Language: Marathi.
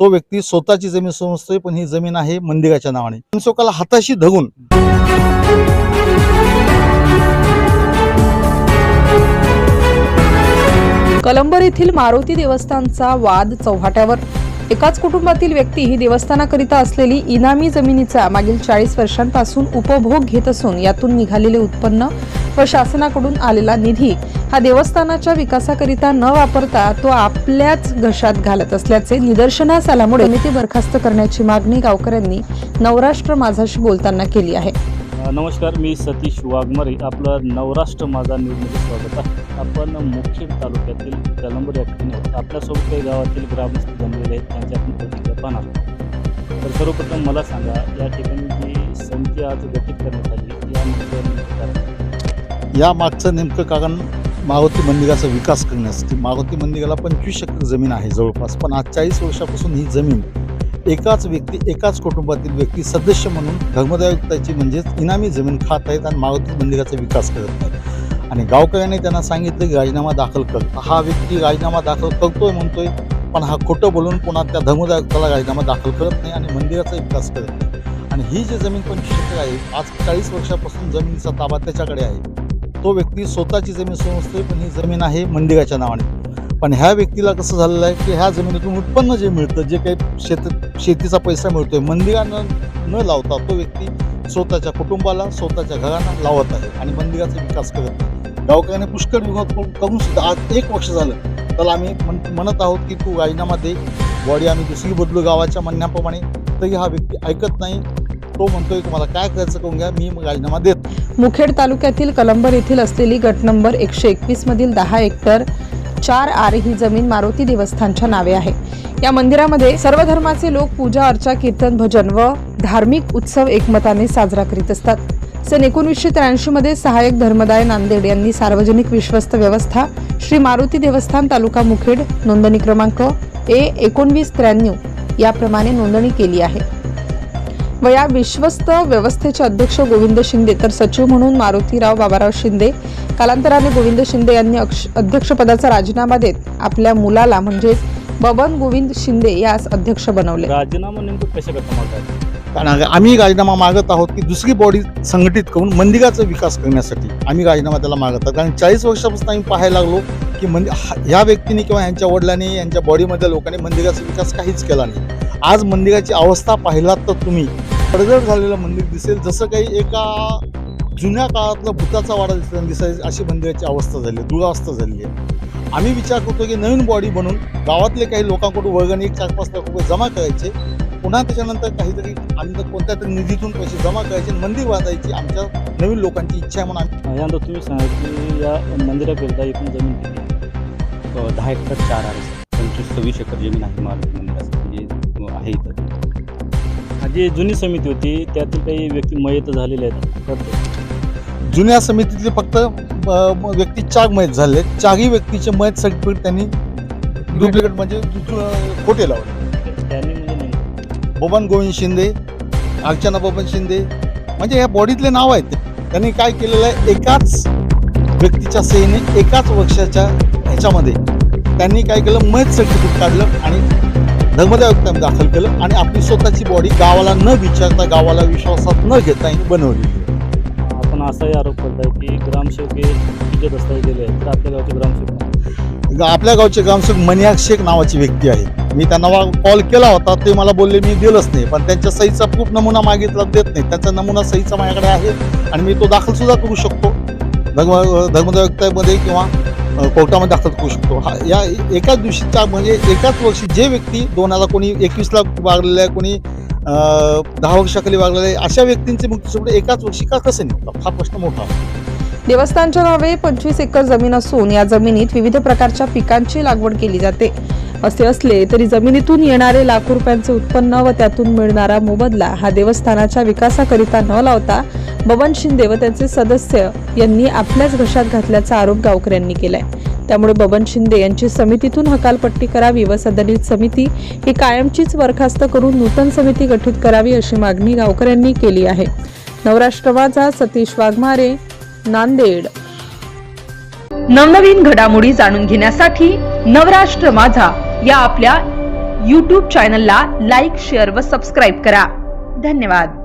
तो व्यक्ती स्वतःची जमीन समजतोय पण ही जमीन आहे मंदिराच्या नावाने. मनसोकाला हाताशी धगून कलंबर येथील मारुती देवस्थानचा वाद चौहाट्यावर. एकाच कुटुंबातील व्यक्ती ही देवस्थानाकरिता असलेली इनामी जमिनीचा मागील चाळीस वर्षांपासून उपभोग घेत असून यातून निघालेले उत्पन्न व शासनाकडून आलेला निधी हा देवस्थानाच्या विकासाकरिता न वापरता तो आपल्याच घशात घालत असल्याचे निदर्शनास आल्यामुळे समिती बरखास्त करण्याची मागणी गावकऱ्यांनी नवराष्ट्र माझाशी बोलताना केली आहे. नमस्कार मी सतीश वाघमारे. आपलं नवराष्ट्र माझा न्यूजमध्ये स्वागत आहे. आपण मुखेड तालुक्यातील कलंबर या ठिकाणी आपल्यासोबत काही गावातील ग्रामस्थ जमलेले आहेत. त्यांच्या आपण प्रतिक्रिया पाहणार तर सर्वप्रथम मला सांगा या ठिकाणी जी समिती आज गठीत करण्यात आली या मागचं नेमकं कारण मारुती मंदिराचा विकास करण्यासाठी. मारुती मंदिराला पंचवीस एकर जमीन आहे जवळपास. पण आज चाळीस वर्षापासून ही जमीन एकाच व्यक्ती एकाच कुटुंबातील व्यक्ती सदस्य म्हणून धर्मदायुक्ताची म्हणजेच इनामी जमीन खात आहेत आणि मारुती मंदिराचा विकास करत आहेत. आणि गावकऱ्यांनी त्यांना सांगितलं की राजीनामा दाखल कर. हा व्यक्ती राजीनामा दाखल करतोय म्हणतोय पण हा खोटं बोलून पुन्हा त्या धर्मदायुक्ताला राजीनामा दाखल करत नाही आणि मंदिराचा विकास करत नाही. आणि ही जी जमीन पंचवीस एकर आहे आज चाळीस वर्षापासून जमिनीचा ताबा त्याच्याकडे आहे. तो व्यक्ती स्वतःची जमीन समजतोय पण ही जमीन आहे मंदिराच्या नावाने. पण ह्या व्यक्तीला कसं झालेलं आहे की ह्या जमिनीतून उत्पन्न जे मिळतं जे काही शेत शेतीचा पैसा मिळतोय मंदिरानं न लावता तो व्यक्ती स्वतःच्या कुटुंबाला स्वतःच्या घरांना लावत आहे आणि मंदिराचा विकास करत आहे. गावकऱ्यांनी पुष्कळ विभाग करून सुद्धा आज एक वर्ष झालं. तर आम्ही म्हण म्हणत आहोत की तू राजीनामा दे. बॉडी आम्ही दुसरी बदलू गावाच्या म्हणण्याप्रमाणे. तरी हा व्यक्ती ऐकत नाही. तो म्हणतोय तुम्हाला काय करायचं करून घ्या मी राजीनामा देत. मुखेड तालुक्यातील कलंबर येथील असलेली गट नंबर एकशे एकवीस मधील दहा हेक्टर चार आर ही जमीन मारुती देवस्थानच्या नावे आहे. या मंदिरामध्ये सर्व धर्माचे लोक पूजा अर्चा कीर्तन भजन व धार्मिक उत्सव एकमताने साजरा करीत असतात. सन एकोणीसशे त्र्याऐंशी मध्ये सहाय्यक धर्मदाय नांदेड यांनी सार्वजनिक विश्वस्त व्यवस्था श्री मारुती देवस्थान तालुका मुखेड नोंदणी क्रमांक ए एकोणवीस त्र्याण्णव याप्रमाणे नोंदणी केली आहे. व या विश्वस्त व्यवस्थेचे अध्यक्ष गोविंद शिंदे तर सचिव म्हणून मारुतीराव बाबाराव शिंदे कालांतराने गोविंद शिंदे यांनी अक्ष- अध्यक्षपदाचा राजीनामा देत आपल्या मुलाला म्हणजेच बबन गोविंद शिंदे यास अध्यक्ष बनवले. राजीनामा नेमकं कशा करता मागतात? कारण आम्ही राजीनामा मागत आहोत की दुसरी बॉडी संघटित करून मंदिराचा विकास करण्यासाठी आम्ही राजीनामा त्याला मागत आहोत. कारण चाळीस वर्षापासून आम्ही पाहायला लागलो की मंदिर ह्या व्यक्तीने किंवा यांच्या वडिलांनी यांच्या बॉडीमधल्या लोकांनी मंदिराचा विकास काहीच केला नाही. आज मंदिराची अवस्था पाहिलात तर तुम्ही. पडझड झालेलं मंदिर दिसेल. जसं काही एका जुन्या काळातला भूताचा वाडा दिसला दिसायची अशी मंदिराची अवस्था झाली आहे दुरावस्था झालेली आहे आम्ही विचार करतो की नवीन बॉडी बनवून गावातले काही लोकांकडून वर्गणी एक चार पाच लाख रुपये जमा करायचे पुन्हा त्याच्यानंतर काहीतरी आम्ही तर कोणत्या तरी निधीतून पैसे जमा करायचे आणि मंदिर बांधायची आमच्या नवीन लोकांची इच्छा आहे म्हणून आम्ही यानंतर तुम्ही सांगा की या मंदिराकरिता एकूण जमीन किती दहा एकर चार आहे. पंचवीस सव्वीस एकर जमीन आहे मंदिरासाठी म्हणजे आहे इथं. जी जुनी समिती होती त्यातील काही व्यक्ती मयत झालेले आहेत. जुन्या समितीतले फक्त व्यक्ती चार मयत झाले. चारही व्यक्तीचे मयत सर्टिफिकेट त्यांनी डुप्लिकेट म्हणजे खोटे लावले. म्हणजे बबन गोविंद शिंदे अर्चना बबन शिंदे म्हणजे या बॉडीतले नाव आहेत. त्यांनी काय केलेलं आहे? एकाच व्यक्तीच्या सहीने एकाच वर्षाच्या ह्याच्यामध्ये त्यांनी काय केलं? मयत सर्टिफिकेट काढलं आणि धर्मदायुक्तांनी दाखल केलं आणि आपली स्वतःची बॉडी गावाला न विचारता गावाला विश्वासात न घेता बनवली. असाही आरोप करताय की ग्रामसेवक हे दस्तावेज दिले आहेत. तर आपल्या गावचे ग्रामसेवक? आपल्या गावचे ग्रामसेवक मनियाक शेख नावाची व्यक्ती आहे. मी त्यांना कॉल केला होता ते मला बोलले मी दिलंच नाही. पण त्यांच्या सहीचा खूप नमुना मागितला देत नाही. त्यांचा नमुना सहीचा माझ्याकडे आहे आणि मी तो दाखल सुद्धा करू शकतो. धर्म धर्मदायुक्तामध्ये किंवा कोर्टामध्ये दाखल करू शकतो. हा या एकाच दिवशीचा म्हणजे एकाच वर्षी जे व्यक्ती दोन हजार कोणी एकवीसला वागलेल्या कोणी अ, दहा वर्षाखाली वागलेले आहे अशा व्यक्तींचे मुक्ती सोडे एकाच वर्षी का कसे निघतात? हा प्रश्न मोठा देवस्थानच्या नावे पंचवीस एकर जमीन असून या जमिनीत विविध प्रकारच्या पिकांची लागवड केली जाते. असे असले तरी जमिनीतून येणारे लाखो रुपयांचे उत्पन्न व त्यातून मिळणारा मोबदला हा देवस्थानाच्या विकासाकरिता न लावता बबन शिंदे व त्यांचे सदस्य यांनी आपल्याच घशात घातल्याचा आरोप गावकऱ्यांनी केलाय. त्यामुळे बबन शिंदे यांची समितीतून हकालपट्टी करावी व सदनित समिती ही कायमचीच बरखास्त करून नूतन समिती गठीत करावी अशी मागणी गावकऱ्यांनी केली आहे. नवराष्ट्रवाचा सतीश वाघमारे नांदेड. नवनवीन घडामोडी जाणून घेण्यासाठी नवराष्ट्र माझा या आपल्या यूट्यूब चॅनलला लाईक शेअर व सबस्क्राईब करा. धन्यवाद.